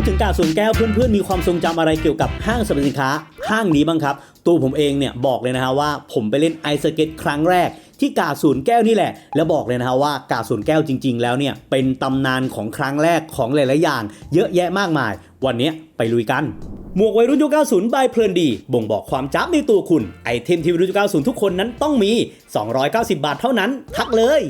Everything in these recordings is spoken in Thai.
ดถึงกาดสวนแก้วเพื่อนๆมีความทรงจำอะไรเกี่ยวกับห้างสรรพสินค้า ห้างนี้บ้างครับ ตัวผมเองเนี่ยบอกเลยนะฮะว่าผมไปเล่นไอสเก็ตครั้งแรกที่กาดสวนแก้วนี่แหละ แล้วบอกเลยนะฮะว่ากาดสวนแก้วจริง ๆ แล้วเนี่ยเป็นตำนานของครั้งแรกของหลายๆอย่าง เยอะแยะมากมาย วันนี้ไปลุยกันหมวกวัยรุ่นยุค90 บายเพลินดี บ่งบอกความจ้าในตัวคุณ ไอเทมที่วัยรุ่นยุค90 ทุกคนนั้นต้องมี 290 บาทเท่านั้น ทักเลย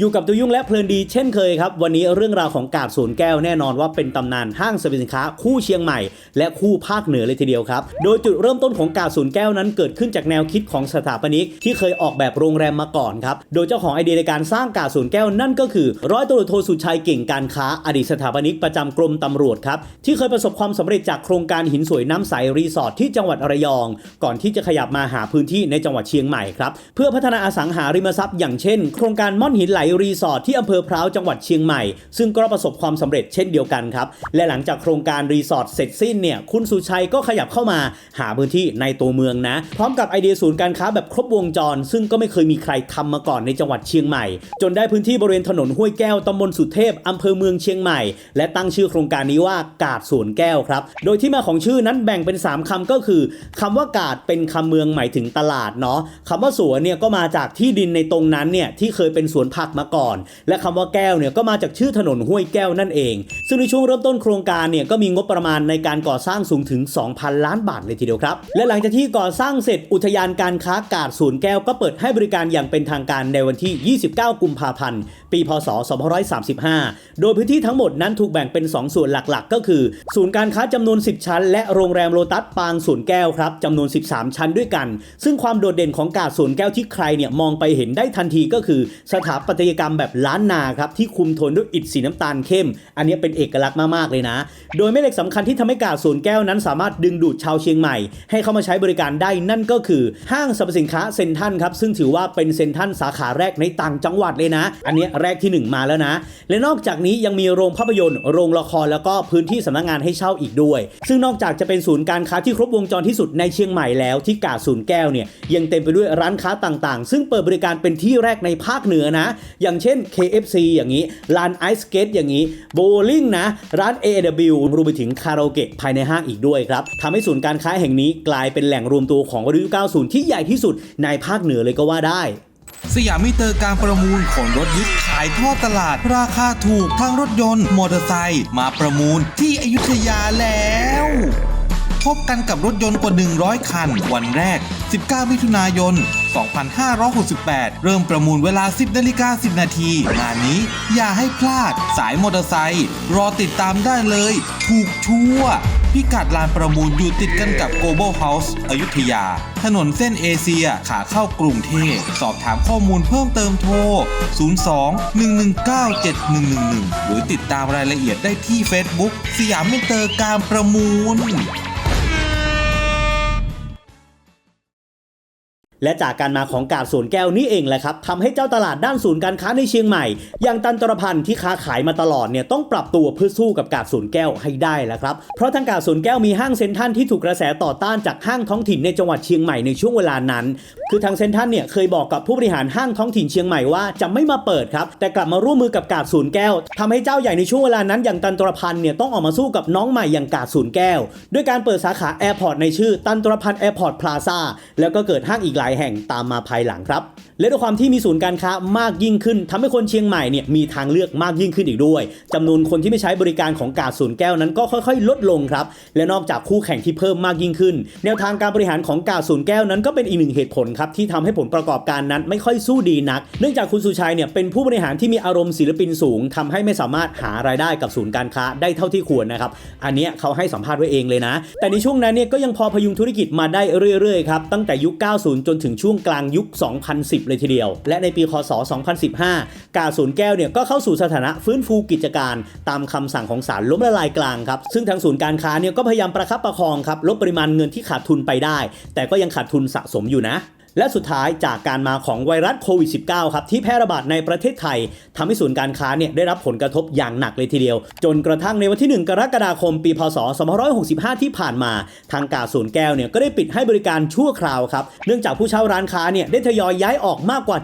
อยู่กับตัวยุ่งและเพลินดีเช่นเคยครับ วันนี้เรื่องราวของกาดสวนแก้วแน่นอนว่าเป็นตำนานห้างสรรพสินค้าคู่เชียงใหม่ และคู่ภาคเหนือเลยทีเดียวครับ โดยจุดเริ่มต้นของกาดสวนแก้วนั้นเกิดขึ้นจากแนวคิดของสถาปนิกที่เคยออกแบบโรงแรมมาก่อนครับ โดยเจ้าของไอเดียในการสร้างกาดสวนแก้วนั่นก็คือ ร้อยตำรวจโทสุชัยเก่งการค้าอดีตสถาปนิกประจำกรมตำรวจครับที่เคยประสบความสำเร็จจากโครงการหินสวยน้ำใสรีสอร์ทที่จังหวัดระยอง ก่อนที่จะขยับมาหาพื้นที่ในจังหวัดเชียงใหม่ครับเพื่อพัฒนาอสังหาริมทรัพย์อย่างเช่น โครงการม่อนหินไหลรีสอร์ทที่อำเภอพร้าวจังหวัดเชียงใหม่ ซึ่งก็ประสบความสำเร็จเช่นเดียวกันครับ และหลังจากโครงการรีสอร์ทเสร็จสิ้นเนี่ยคุณสุชัยก็ขยับเข้ามาหาพื้นที่ในตัวเมืองนะ พร้อมกับไอเดียศูนย์การค้าแบบครบวงจร ซึ่งก็ไม่เคยมีใครทำมาก่อนในจังหวัดเชียงใหม่ จนได้พื้นที่บริเวณถนนห้วยแก้วตำบลสุเทพอำเภอเมืองเชียงใหม่ และตั้งชื่อโครงการนี้ว่ากาดสวนแก้วครับ โดยที่มาของชื่อนั้นแบ่งเป็น 3คำก็คือคำว่ากาดเป็นคำเมืองหมายถึงตลาดเนาะคำว่าสวนเนี่ยก็มาจากที่ดินในตรงนั้นเนี่ยที่เคยเป็นสวนผักมาก่อน และคำว่าแก้วเนี่ยก็มาจากชื่อถนนห้วยแก้วนั่นเอง ซึ่งในช่วงเริ่มต้นโครงการเนี่ยก็มีงบประมาณในการก่อสร้างสูงถึง 2,000 ล้านบาทเลยทีเดียวครับ และหลังจากที่ก่อสร้างเสร็จอุทยานการค้ากาดสวนแก้วก็เปิดให้บริการอย่างเป็นทางการในวันที่ 29 กุมภาพันธ์ ปี พศ 2535 โดยพื้นที่ทั้งหมดนั้นถูกแบ่งเป็น 2 ส่วนหลักๆ ก็คือ ศูนย์การค้าจำนวน 10 ชั้น และโรงแรมโลตัสปางสวนแก้วครับจำนวน 13 ชั้นด้วยกัน ซึ่งความโดดเด่นของกาดสวนแก้วที่ใครเนี่ยมองไปเห็นได้ทันทีก็คือสถาปัตยกรรมแบบล้านนาครับที่คุมโทนด้วยอิฐสีน้ำตาลเข้ม อันนี้เป็นเอกลักษณ์มากๆเลยนะ โดยแม่เหล็กสำคัญที่ทำให้กาดสวนแก้วนั้นสามารถดึงดูดชาวเชียงใหม่ ให้เข้ามาใช้บริการได้นั่นก็คือห้างสรรพสินค้าเซ็นทัลครับซึ่งถือว่าเป็นเซ็นทัลสาขาแรกในต่างจังหวัดเลยนะ อันนี้แรกที่หนึ่งมาแล้วนะ และนอกจากนี้ยังมีโรงภาพยนตร์ โรงละครแล้วก็พื้นที่สำนักงานให้เช่าอีกด้วย ซึ่งนอกจากจะเป็นศูนย์การค้าที่ครบวงจรที่สุดในเชียงใหม่แล้วที่กาดศูนแก้วเนี่ยยังเต็มไปด้วยร้านค้าต่างๆ ซึ่งเปิดบริการเป็นที่แรกในภาคเหนือนะอย่างเช่น KFC อย่างนี้ลานไอซ์เกตอย่างนี้โบลิ่งนะร้าน AW รวมไปถึงคาราโอเกะภายในห้างอีกด้วยครับทำให้ศูนย์การค้าแห่งนี้กลายเป็นแหล่งรวมตัวของวัยรุ่น90 ที่ใหญ่ที่สุดในภาคเหนือเลยก็ว่าได้สยามมิเตอร์การประมูลของรถยึดขายทอดตลาด ราคาถูกทั้งรถยนต์ มอเตอร์ไซค์มาประมูลที่อยุธยาแล้ว พบกันกับรถยนต์กว่า 100 คัน วันแรก 19 มิถุนายน 2568 เริ่มประมูลเวลา 10นาฬิกา10 นาที งานนี้อย่าให้พลาด สายมอเตอร์ไซค์รอติดตามได้เลย ถูกชัวร์พิกัดลานประมูลอยู่ติดกันกับ Global House อยุธยา ถนนเส้นเอเชียขาเข้ากรุงเทพ สอบถามข้อมูลเพิ่มเติมโทร 02 119 7111 หรือติดตามรายละเอียดได้ที่ Facebook สยามมิเตอร์การประมูล และจากการมาของกาดสวนแก้วนี่เองแหละครับทำให้เจ้าตลาดด้านศูนย์การค้าในเชียงใหม่ อย่างตันตรพันธ์ที่ค้าขายมาตลอดเนี่ยต้องปรับตัวเพื่อสู้กับกาดสวนแก้วให้ได้แล้วครับ เพราะทางกาดสวนแก้วมีห้างเซ็นทรัลที่ถูกกระแสต่อต้านจากห้างท้องถิ่นในจังหวัดเชียงใหม่ในช่วงเวลานั้น คือทางเซ็นทรัลเนี่ยเคยบอกกับผู้บริหารห้างท้องถิ่นเชียงใหม่ว่าจะไม่มาเปิดครับแต่กลับมาร่วมมือกับกาดสวนแก้วทำให้เจ้าใหญ่ในช่วงเวลานั้น อย่างตันตรพันธ์เนี่ยต้องออกมาสู้กับน้องใหม่อย่างกาดสวนแก้วด้วยการเปิดสาขาแอร์พอร์ตในชื่อตันตรพันธ์แอร์พอร์ตพลาซ่าแล้วก็เกิดห้างอีกหลายแห่งตามมาภายหลังครับ และด้วยความที่มีศูนย์การค้ามากยิ่งขึ้นทำให้คนเชียงใหม่เนี่ยมีทางเลือกมากยิ่งขึ้นอีกด้วยจำนวนคนที่ไม่ใช้บริการของกาดศูนย์แก้วนั้นก็ค่อยๆ ลดลงครับ และนอกจากคู่แข่งที่เพิ่มมากยิ่งขึ้น แนวทางการบริหารของกาดศูนย์แก้วนั้นก็เป็นอีกหนึ่งเหตุผลครับที่ทำให้ผลประกอบการนั้นไม่ค่อยสู้ดีนัก เนื่องจากคุณสุชัยเนี่ยเป็นผู้บริหารที่มีอารมณ์ศิลปินสูงทำให้ไม่สามารถหารายได้กับศูนย์การค้าได้เท่าที่ควรนะครับ อันเนี้ยเขาให้สัมภาษณ์ไว้เองเลยนะ แต่ในช่วงนั้นเนี่ยก็ยังพอพยุงธุรกิจมาได้เรื่อยๆครับตั้งแต่ยุค 90 จนถึงช่วงกลางยุค 2010เลยทีเดียว และในปีคศ 2015 กาศูนย์แก้วเนี่ยก็เข้าสู่สถานะฟื้นฟูกิจการ ตามคำสั่งของศาลล้มละลายกลางครับ ซึ่งทางศูนย์การค้าเนี่ยก็พยายามประคับประคองครับลดปริมาณเงินที่ขาดทุนไปได้ แต่ก็ยังขาดทุนสะสมอยู่นะ และสุดท้ายจากการมาของไวรัสโควิด -19 ครับที่แพร่ระบาดในประเทศไทยทำให้ศูนย์การค้าเนี่ยได้รับผลกระทบอย่างหนักเลยทีเดียว จนกระทั่งในวันที่ 1 กรกฎาคมปีพศ 2565 ที่ผ่านมา ทางกาดศูนย์แก้วเนี่ยก็ได้ปิดให้บริการชั่วคราวครับเนื่องจากผู้เช่าร้านค้าเนี่ยได้ทยอยย้ายออกมากกว่า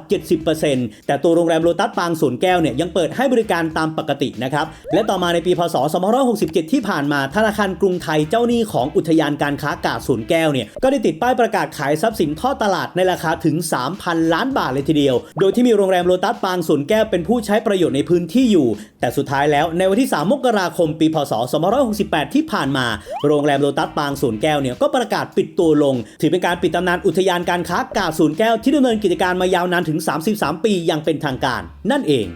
70%แต่ตัวโรงแรมโลตัสปางศูนย์แก้วเนี่ยยังเปิดให้บริการตามปกตินะครับและต่อมาในปีพศ 2567 ที่ผ่านมาธนาคารกรุงไทยเจ้าหนี้ของอุทยานการค้ากาดศูนย์แก้วเนี่ยก็ได้ติดป้ายประกาศขายทรัพย์สินทอดตลาดในราคาถึง 3,000 ล้านบาทเลยทีเดียว โดยที่มีโรงแรมโลตัสปางสวนแก้วเป็นผู้ใช้ประโยชน์ในพื้นที่อยู่ แต่สุดท้ายแล้วในวันที่ 3 มกราคม ปี พศ 2568 ที่ผ่านมา โรงแรมโลตัสปางสวนแก้วเนี่ยก็ประกาศปิดตัวลง ถือเป็นการปิดตำนานอุทยานการค้ากาศสวนแก้วที่ดำเนินกิจการมายาวนานถึง 33 ปีอย่างเป็นทางการ นั่นเอง